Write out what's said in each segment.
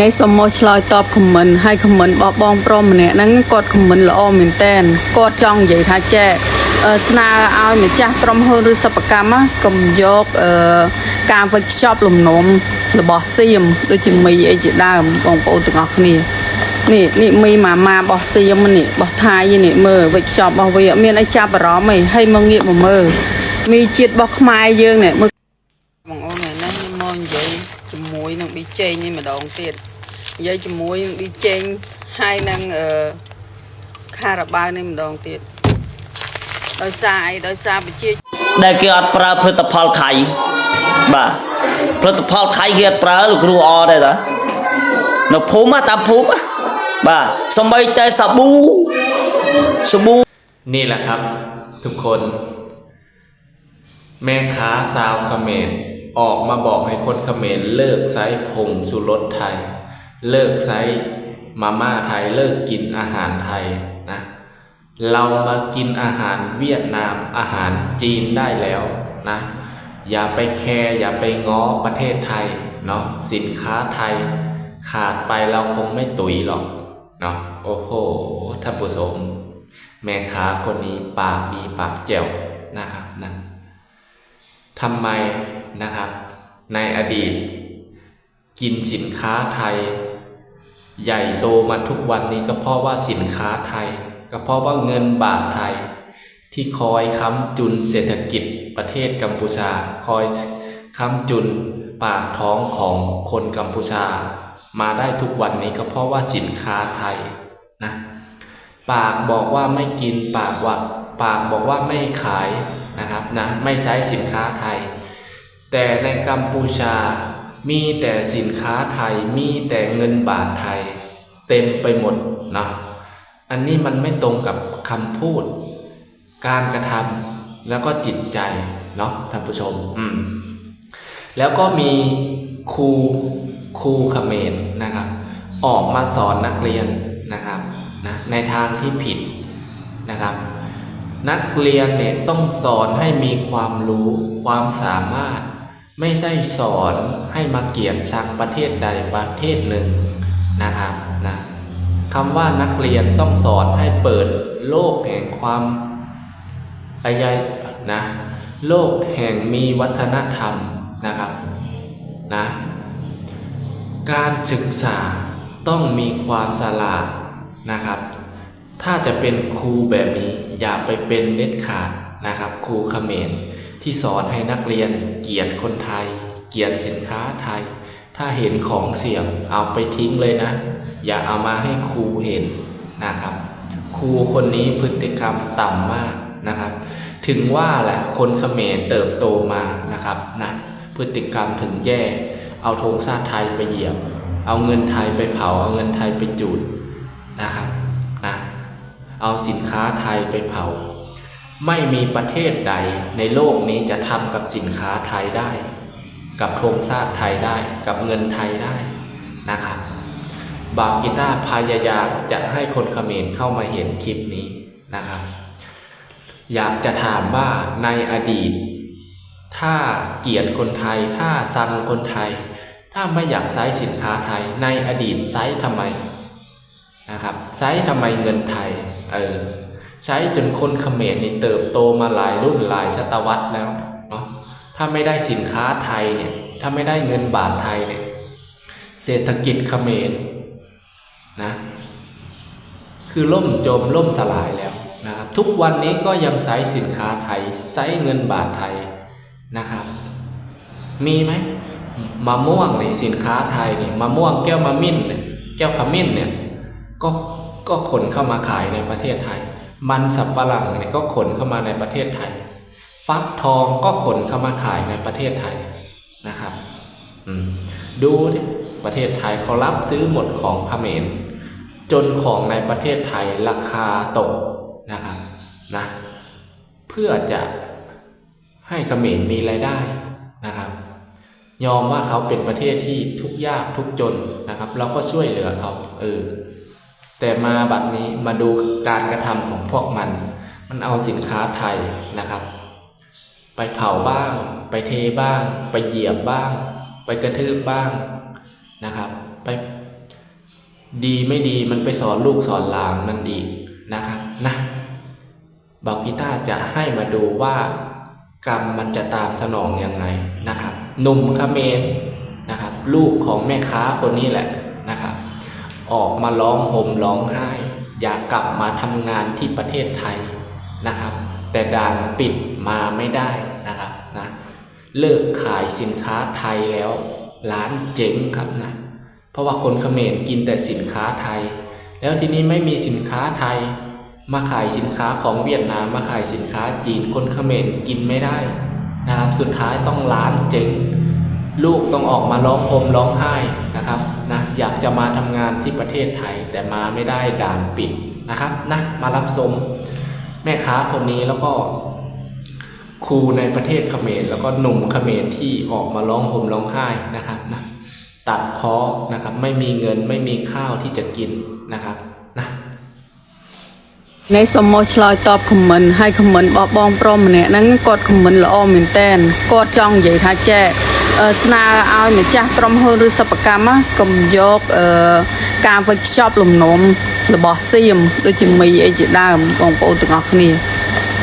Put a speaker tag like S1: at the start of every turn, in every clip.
S1: នៃសូមមកឆ្លើយតបខមមិនហើយខមមិនបោះបងប្រុសម្នាក់ហ្នឹងគាត់ខមមិនល្អមែនតែនគាត់ចង់និយាយថាចែអឺស្នើឲ្យម្ចាស់ក្រុមហ៊ុនឬសិប្បកម្មណាកុំយកអឺការវិចខ្ចប់លំនាំរបស់សៀមដូចជាមីអីជាដើមបងប្អូនទាំងអស់គ្នានេះនេះមីម៉ាម៉ារបស់សៀមនេះរបស់ថៃនេះមើលវិចខ្ចប់របស់វាអត់មានអីចាប់អារម្មណ៍អីហើយមកងាកមកមើលមីជាតិរបស់ខ្មែរយើងនេះមើល បងអូនថ្ងៃនេះខ្ញុំមកនិយាយជាមួយនឹងប៊ី ចេងនេះម្ដងទៀតនិយាយជាមួយនឹងប៊ីចេងហើយនឹងអឺខារ៉ាបាវនេះម្ដងទៀតដោយសារអីដោយសារប្រជា
S2: ដែលគេអត់ប្រើផលិតផលខៃបាទផលិតផលខៃគេអត់ប្រើលោកគ្រូអដែរតានៅភូមិតាមភូមិបាទសំបីតែសាប៊ូសាប៊ូ
S3: นี่แหละครับ ทุกคน แม่ค้าสาวเขมร ออกมาบอกให้คนเขมรเลิกใช้ผงสุรสไทย เลิกใช้มาม่าไทยเลิกกินอาหารไทยนะเรามากินอาหารเวียดนามอาหารจีนได้แล้วนะอย่าไปแคร์อย่าไปง้อประเทศไทยเนาะสินค้าไทย ขาดไปเราคงไม่ตุ๋ยหรอกเนาะโอ้โหท่านผู้ชมแม่ค้าคนนี้ปากมีปากแจ๋วนะครับนะทำไม นะครับ ในอดีต กินสินค้าไทย ใหญ่โตมาทุกวันนี้ก็เพราะว่าสินค้าไทย ก็เพราะว่าเงินบาทไทย ที่คอยค้ำจุนเศรษฐกิจประเทศกัมพูชา คอยค้ำจุนปากท้องของคนกัมพูชา มาได้ทุกวันนี้ก็เพราะว่าสินค้าไทยนะปากบอกว่าไม่กินปากว่าปากบอกว่าไม่ขายนะครับนะไม่ใช้สินค้าไทย แต่ในกัมพูชา มีแต่สินค้าไทยมีแต่เงินบาทไทย เต็มไปหมดนะอันนี้มันไม่ตรงกับคำพูด การกระทำแล้วก็จิตใจเนาะท่านผู้ชมอืมแล้วก็มีครูครูเขมรนะครับ ออกมาสอนนักเรียนนะครับนะในทางที่ผิดนะครับ นักเรียนเนี่ยต้องสอนให้มีความรู้ความสามารถ ไม่ใช่สอนให้มาเกลียดชังประเทศใดประเทศหนึ่งนะครับนะคำว่านักเรียนต้องสอนให้เปิดโลกแห่งความอะไรนะโลกแห่งมีวัฒนธรรมนะครับนะการศึกษาต้องมีความสลาดนะครับ ถ้าจะเป็นครูแบบนี้อย่าไปเป็นเด็ดขาดนะครับ ครูเขมร ที่สอนให้นักเรียนเกลียดคนไทย เกลียดสินค้าไทย ถ้าเห็นของเสียมเอาไปทิ้งเลยนะ อย่าเอามาให้ครูเห็นนะครับ ครูคนนี้พฤติกรรมต่ำมากนะครับ ถึงว่าแหละคนเขมรเติบโตมานะครับนะพฤติกรรมถึงแย่ เอาธงชาติไทยไปเหยียบ เอาเงินไทยไปเผา เอาเงินไทยไปจูดนะครับนะเอาสินค้าไทยไปเผา ไม่มีประเทศใดในโลกนี้จะทำกับสินค้าไทยได้ กับธงชาติไทยได้ กับเงินไทยได้นะครับ บาวกีตาร์พยายามจะให้คนเขมรเข้ามาเห็นคลิปนี้นะครับ อยากจะถามว่าในอดีต ถ้าเกลียดคนไทย ถ้าซังคนไทย ถ้าไม่อยากใช้สินค้าไทย ในอดีตใช้ทำไมนะครับใช้ทำไมเงินไทย เออ ใช้จนคนเขมรนี่เติบโตมาหลายรุ่นหลายศตวรรษแล้วเนาะถ้าไม่ได้สินค้าไทยเนี่ยถ้าไม่ได้เงินบาทไทยเนี่ยเศรษฐกิจเขมรนะคือล่มจมล่มสลายแล้วนะครับทุกวันนี้ก็ยังใช้สินค้าไทยใช้เงินบาทไทยนะครับ มีไหมมะม่วงเนี่ยสินค้าไทยเนี่ยมะม่วงแก้วมะมิ้นเนี่ยแก้วขมิ้นเนี่ยก็ก็ขนเข้ามาขายในประเทศไทย มันสับฝรั่งเนี่ยก็ขนเข้ามาในประเทศไทย ฟักทองก็ขนเข้ามาขายในประเทศไทยนะครับดูดิประเทศไทยเขารับซื้อหมดของเขมรจนของในประเทศไทยราคาตกนะครับนะเพื่อจะให้เขมรมีรายได้นะครับ ยอมว่าเขาเป็นประเทศที่ทุกยากทุกจนนะครับ เราก็ช่วยเหลือเขาเออ แต่มาบัดนี้มาดูการกระทำของพวกมัน มันเอาสินค้าไทยนะครับ ไปเผาบ้าง ไปเทบ้าง ไปเหยียบบ้าง ไปกระทืบบ้างนะครับ ไปดีไม่ดีมันไปสอนลูกสอนหลานนั่นอีกนะครับนะบอกกีตาจะให้มาดูว่ากรรมมันจะตามสนองยังไงนะครับหนุ่มเมรนะครับ ลูกของแม่ค้าคนนี้แหละ ออกมาร้องห่มร้องไห้ อยากกลับมาทำงานที่ประเทศไทยนะครับ แต่ด่านปิดมาไม่ได้นะครับนะเลิกขายสินค้าไทยแล้วร้านเจ๊งครับนะเพราะว่าคนเขมรกินแต่สินค้าไทย แล้วทีนี้ไม่มีสินค้าไทย มาขายสินค้าของเวียดนามมาขายสินค้าจีนคนเขมรกินไม่ได้นะครับ สุดท้ายต้องร้านเจ๊งลูกต้องออกมาร้องห่มร้องไห้นะครับ จะมาทำงานที่ประเทศไทยแต่มาไม่ได้ด่านปิดนะครับนะมารับชมแม่ค้าคนนี้แล้วก็ครูในประเทศเขมรแล้วก็หนุ่มเขมรที่ออกมาร้องห่มร้องไห้นะครับนะตัดเพาะนะครับไม่มีเงินไม่มีข้าวที่จะกินนะครับนะ
S1: ในสมมติลอยตอบคอมเมนต์ให้คอมเมนต์บอกบองปรมเนี่ยนั้นกดคอมเมนต์ละอ้อมเหมืนเต้นกดจ้องใหญ่ท่าแจ้ ស្នើឲ្យម្ចាស់ក្រុមហ៊ុនឬសិប្បកម្មណាកុំយកអឺការវិចខ្ចប់លំនាំរបស់សៀមដូចជាមីអីជាដើមបងប្អូនទាំងអស់គ្នា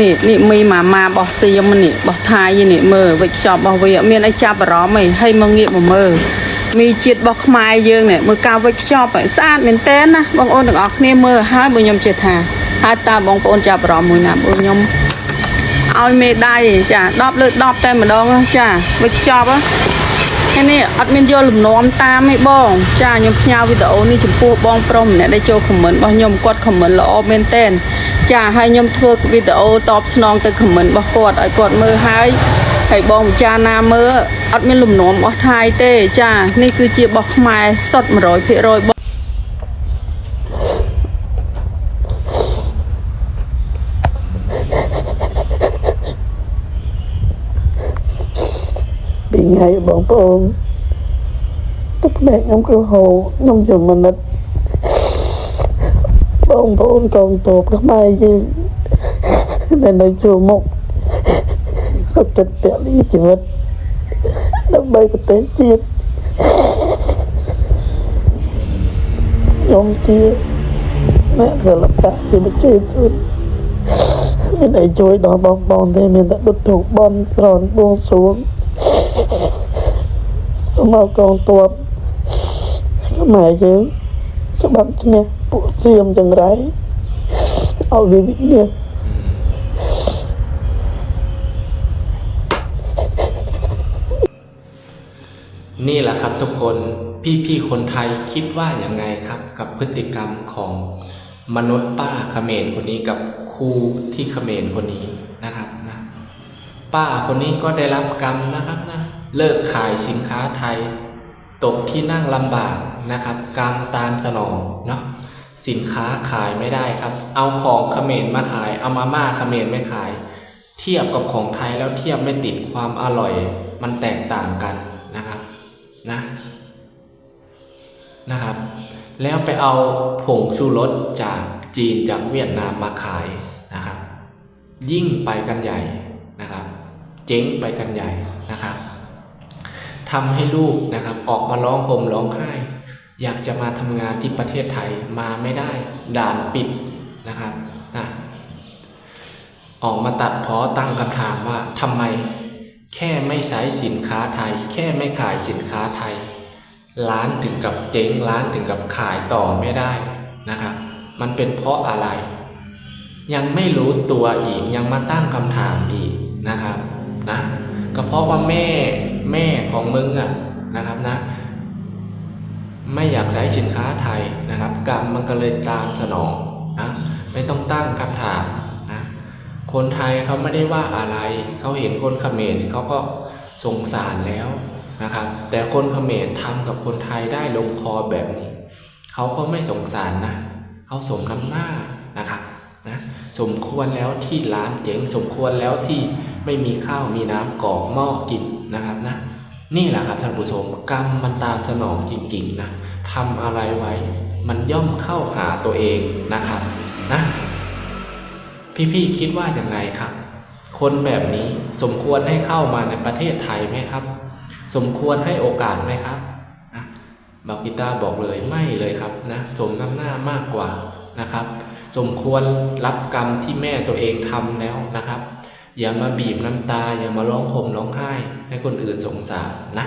S1: នេះនេះមីម៉ាម៉ារបស់សៀមនេះរបស់ថៃនេះមើលវិចខ្ចប់របស់វាអត់មានអីចាប់អារម្មណ៍អីហើយមកងាកមកមើលមីជាតិរបស់ខ្មែរយើងនេះមើលការវិចខ្ចប់ឲ្យស្អាតមែនតើណាបងប្អូនទាំងអស់គ្នាមើលហើយបើខ្ញុំជឿថាហើយតើបងប្អូនចាប់អារម្មណ៍មួយណាបងខ្ញុំ ឲ្យមេដៃចា10លើ10តែម្ដងចាវិចខ្ចប់ហ្នឹងនេះអត់មានយកលំនាំតាមទេបង ចាខ្ញុំផ្ញើវីដេអូនេះចំពោះបងប្រុសម្នាក់ដែលចូលខមមិនរបស់ខ្ញុំគាត់ខមមិនល្អមែនតើចាហើយខ្ញុំធ្វើវីដេអូតបស្នងទៅខមមិនរបស់គាត់ឲ្យគាត់មើលហើយហើយបងពិចារណាមើលអត់មានលំនាំរបស់ថៃទេ ចា នេះគឺជារបស់ខ្មែរសុទ្ធ100%បង
S4: ថ្ងៃបងប្អូនទឹកភ្នែកខ្ញុំគឺហូរខ្ញុំយំមិននិតបងប្អូនកងតបខ្មែរយើងដែលនៅជួរមុខសុខចិត្តពលីជីវិតដើម្បីប្រទេសជាតិខ្ញុំជាអ្នកសិល្បៈជាប្រជាជនមានអីជួយដល់បងប្អូនទេមានតែដុតធូបបន់ត្រនបួងសួង สมบักองตัวก็หมายถึงฉบับเนี่ยปุเสื่อมจังไร เอาวิวิเนี่
S3: ยนี่แหละครับทุกคนพี่ๆคนไทยคิดว่าอย่างไงครับ กับพฤติกรรมของมนุษย์ป้าเขมรคนนี้กับครูที่เขมรคนนี้นะครับ ป้าคนนี้ก็ได้รับกรรมนะครับนะเลิกขายสินค้าไทย ตกที่นั่งลำบากนะครับ กรรมตามสนองเนาะสินค้าขายไม่ได้ครับ เอาของเขมรมาขาย เอามาม่าเขมรไม่ขาย เทียบกับของไทยแล้วเทียบไม่ติดความอร่อย มันแตกต่างกันนะครับนะนะครับ แล้วไปเอาผงชูรสจากจีนจากเวียดนามมาขายนะครับ ยิ่งไปกันใหญ่ เจ๊งไปกันใหญ่นะครับทำให้ลูกนะครับออกมาร้องห่มร้องไห้ อยากจะมาทำงานที่ประเทศไทยมาไม่ได้ ด่านปิดนะครับนะออกมาตัดเพาะตั้งคำถามว่าทำไมแค่ไม่ใช้สินค้าไทย แค่ไม่ขายสินค้าไทย ร้านถึงกับเจ๊งร้านถึงกับขายต่อไม่ได้นะครับมันเป็นเพราะอะไร ยังไม่รู้ตัวอีกยังมาตั้งคำถามอีกนะครับ นะก็เพราะว่าแม่แม่ของมึงอะนะครับนะ ไม่อยากใช้สินค้าไทยนะครับ กรรมมันก็เลยตามสนองนะไม่ต้องตั้งคำถามนะคนไทยเขาไม่ได้ว่าอะไร เขาเห็นคนเขมรเขาก็สงสารแล้วนะครับ แต่คนเขมรทำกับคนไทยได้ลงคอแบบนี้ เขาก็ไม่สงสารนะ เขาสมน้ำหน้านะครับ สมควรแล้วที่ร้านเจ๊งสมควรแล้วที่ไม่มีข้าวมีน้ำกอกหม้อกินนะครับนะนี่แหละครับท่านผู้ชมกรรมมันตามสนองจริง ๆนะทำอะไรไว้ มันย่อมเข้าหาตัวเองนะครับนะพี่ๆคิดว่าอย่างไงครับ คนแบบนี้สมควรให้เข้ามาในประเทศไทยไหมครับ สมควรให้โอกาสไหมครับนะบากีตาบอกเลยไม่เลยครับนะสมน้ำหน้ามากกว่านะครับ สมควรรับกรรมที่แม่ตัวเองทำแล้วนะครับ อย่ามาบีบน้ำตา อย่ามาร้องห่มร้องไห้ ให้คนอื่นสงสารนะ